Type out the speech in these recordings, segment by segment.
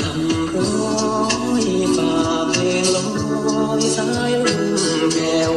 คำร้อยฝากเพลงลอยสายลมแผ่ว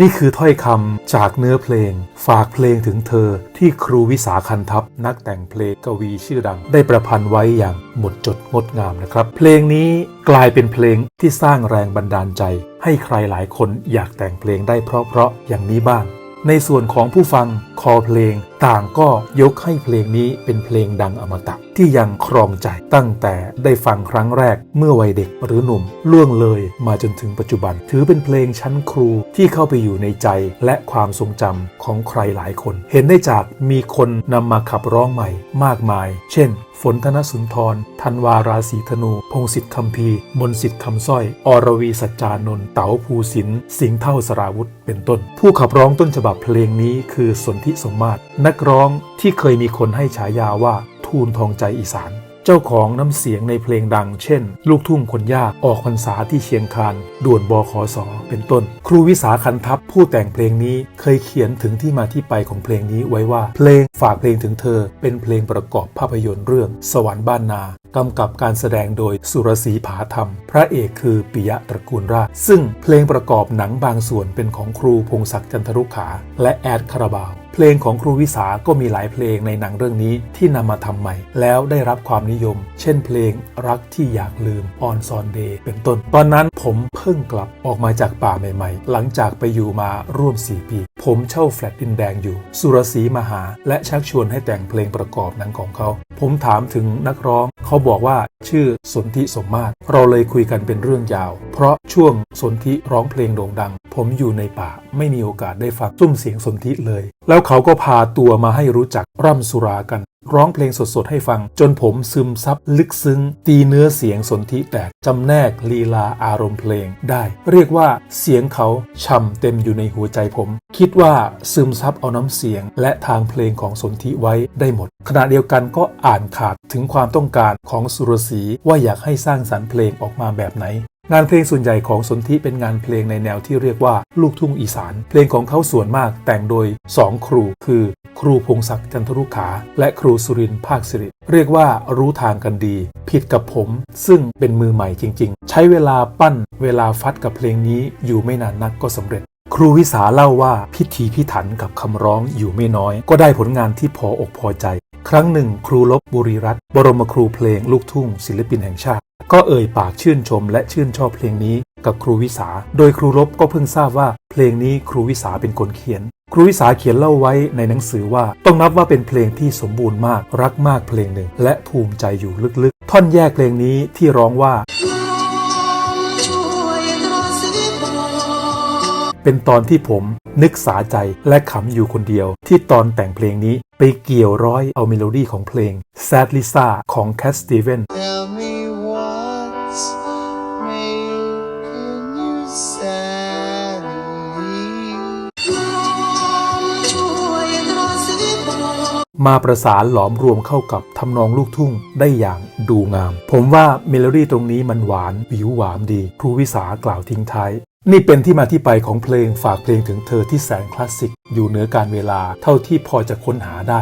นี่คือถ้อยคำจากเนื้อเพลง ฝากเพลงถึงเธอที่ครูวิสาคันทัพนักแต่งเพลงกวีชื่อดัง ได้ประพันธ์ไว้อย่างหมดจดงดงามนะครับ เพลงนี้กลายเป็นเพลงที่สร้างแรงบันดาลใจ ให้ใครหลายคนอยากแต่งเพลงได้เพราะๆอย่างนี้บ้าง ในส่วนของผู้ฟังคอเพลงต่างก็ยกให้เพลงนี้เป็นเพลงดังอมตะ ที่ยังครองใจตั้งแต่ได้ฟังครั้งแรกเมื่อวัยเด็กหรือหนุ่มล่วงเลยมาจนถึงปัจจุบัน ถือเป็นเพลงชั้นครูที่เข้าไปอยู่ในใจและความทรงจำของใครหลายคน เห็นได้จากมีคนนำมาขับร้องใหม่ มากมาย เช่นฝนธนสุนทร ธันวาราศีธนู พงศิษฐ์คำพีมนสิทธิ์คำสร้อย อรวีสัจจานนท์ เต๋าภูสิน สิงห์เท่าสราวุธ เป็นต้น ผู้ขับร้องต้นฉบับเพลงนี้คือสนธิสมมาตรนักร้องที่เคยมีคนให้ฉายาว่า ทูลทองใจอีสาน เจ้าของน้ำเสียงในเพลงดัง เช่น ลูกทุ่งคนยากออกพรรษาที่เชียงคานด่วนบอขอสอเป็นต้น ครูวิสาคันทัพผู้แต่งเพลงนี้เคยเขียนถึงที่มาที่ไปของเพลงนี้ไว้ว่า เพลงฝากเพลงถึงเธอ เป็นเพลงประกอบภาพยนตร์เรื่อง สวรรค์บ้านนากำกับการแสดงโดยสุรศรีผาธรรม พระเอกคือปิยะตระกูลราช ซึ่งเพลงประกอบหนังบางส่วนเป็นของครูพงศักดิ์จันทรุขา และแอดคาราบาว เพลงของครูวิสาก็มีหลายเพลงในหนังเรื่องนี้ที่นำมาทำใหม่ แล้วได้รับความนิยม เช่นเพลงรักที่อยากลืมออนซอนเดย์เป็นต้น ตอนนั้นผมเพิ่งกลับออกมาจากป่าใหม่ๆ หลังจากไปอยู่มาร่วม 4 ปี ผมเช่าแฟลตดินแดงอยู่ สุรศรีมาหา และชักชวนให้แต่งเพลงประกอบหนังของเขา ผมถามถึงนักร้อง เขาบอกว่าชื่อสนธิสมมาตร เราเลยคุยกันเป็นเรื่องยาว เพราะช่วงสนธิร้องเพลงโด่งดัง ผมอยู่ในป่าไม่มีโอกาสได้ฟังซุ้มเสียงสนธิเลย แล้วเขาก็พาตัวมาให้รู้จักร่ำสุรากัน ร้องเพลงสดๆให้ฟัง จนผมซึมซับลึกซึ้ง ตีเนื้อเสียงสนธิแตกจำแนกลีลาอารมณ์เพลงได้ เรียกว่าเสียงเขาช่ำเต็มอยู่ในหัวใจผม คิดว่าซึมซับเอาน้ำเสียง และทางเพลงของสนธิไว้ได้หมด ขณะเดียวกันก็อ่านขาดถึงความต้องการของสุรศรีว่าอยากให้สร้างสรรค์เพลงออกมาแบบไหน งานเพลงส่วนใหญ่ของสนธิเป็นงานเพลงในแนวที่เรียกว่าลูกทุ่งอีสาน เพลงของเขาส่วนมากแต่งโดย 2 ครู คือ ครูพงศักดิ์จันทรุขา และครูสุรินทร์ภาคสิริ เรียกว่ารู้ทางกันดี ผิดกับผม ซึ่งเป็นมือใหม่จริง ๆ ใช้เวลาปั้นเวลาฟัดกับเพลงนี้อยู่ไม่นานนักก็สำเร็จครูวิสาเล่าว่าพิธีพิถันกับคำร้องอยู่ไม่น้อย ก็ได้ผลงานที่พออกพอใจ ครั้งหนึ่ง ครูลบบุรีรัตน์บรมครูเพลงลูกทุ่งศิลปินแห่งชาติ ก็เอ่ยปากชื่นชมและชื่นชอบเพลงนี้กับครูวิสา โดยครูลบก็เพิ่งทราบว่าเพลงนี้ครูวิสาเป็นคนเขียน ครูวิสาเขียนเล่าไว้ในหนังสือว่า ต้องนับว่าเป็นเพลงที่สมบูรณ์มากรักมากเพลงหนึ่ง และภูมิใจอยู่ลึกๆ ท่อนแยกเพลงนี้ที่ร้องว่าเป็นตอนที่ผมนึกสาใจและขำอยู่คนเดียว ที่ตอนแต่งเพลงนี้ไปเกี่ยวร้อยเอาเมโลดี้ของเพลง Sad Lisa ของ Cat Steven มาประสานหลอมรวมเข้ากับทำนองลูกทุ่งได้อย่างดูงาม ผมว่าเมโลดี้ตรงนี้มันหวานวิวหวามดี ครูวิสากล่าวทิ้งท้าย นี่เป็นที่มาที่ไปของเพลงฝากเพลงถึงเธอที่แสนคลาสสิก อยู่เหนือการเวลาเท่าที่พอจะค้นหาได้